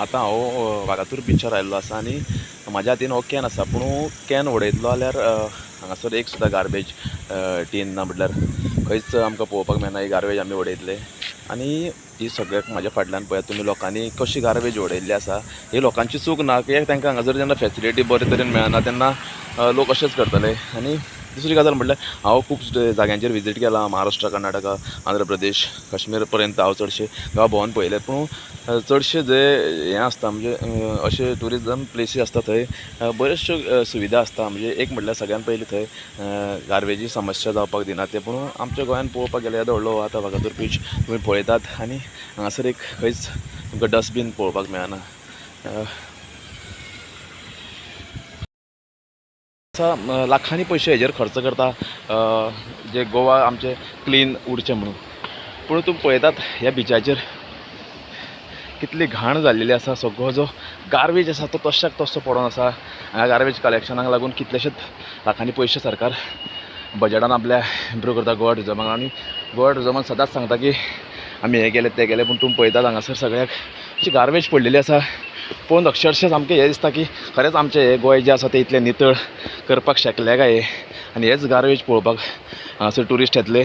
आतां हांव वागातूर बिचार आयिल्लो आसा आनी म्हाज्या हातीन हो कॅन आसा पूण कॅन हो, उडयतलो जाल्यार हांगासर एक सुद्दां गार्बेज टीन ना म्हटल्यार खंयच आमकां पळोवपाक मेळना ही गार्बेज आमी उडयतले आनी ही सगळ्याक म्हाज्या फाटल्यान पळयात तुमी लोकांनी कशी गार्बेज उडयल्ली आसा ही लोकांची चूक ना कित्याक तांकां हांगासर जेन्ना फेसिलिटी बरे तरेन मेळना तेन्ना लोक अशेंच करतले. आनी दुसरी गजाल म्हटल्यार हांव खूब जाग्यांचेर विजीट केलां महाराष्ट्रा कर्नाटका आंध्र प्रदेश काश्मीर पर्यंत हांव चडशे गांव भोंवन पळयले पूण चडशे जे हें आसता म्हणजे अशे ट्युरिजम प्लेसीस आसता थंय बऱ्योचश्यो सुविधा आसता म्हणजे एक म्हटल्यार सगळ्यान पयलीं थंय गार्बेजी समस्या जावपाक दिनात ते. पूण आमच्या गोंयान पळोवपाक गेल्यार येदो व्हडलो आतां वागातूर बीच तुमी पळयतात. आनी हांगासर एक खंयच तुमकां डस्टबीन पळोवपाक मेळना. असा लाखांनी पयशे हेजेर खर्च करता जे गोवा आमचें क्लीन उरचें म्हणून. पूण तुमी पळयतात ह्या बिचाचेर कितली घाण जाल्लेली आसा सगळो जो गार्बेज आसा तो तश्याक तसो पडून आसा हांगा गार्बेज कलेक्शनाक लागून कितलेशेच लाखांनी पयशे सरकार बजेटान आपल्या इम्प्रूव करता गोवा टुरिजमाक आनी गोवा टुरिजमान सदांच सांगता की आमी हें केलें तें केलें पूण तुमी पळयतात हांगासर सगळ्याक अशी गार्बेज पडलेली आसा पळोवन अक्षरशः सामकें हें दिसता की खरेंच आमचें हें गोंय जें आसा तें इतलें नितळ करपाक शकले काय हे. आनी हेच गार्बेज पळोवपाक हांगासर ट्युरिस्ट येतले.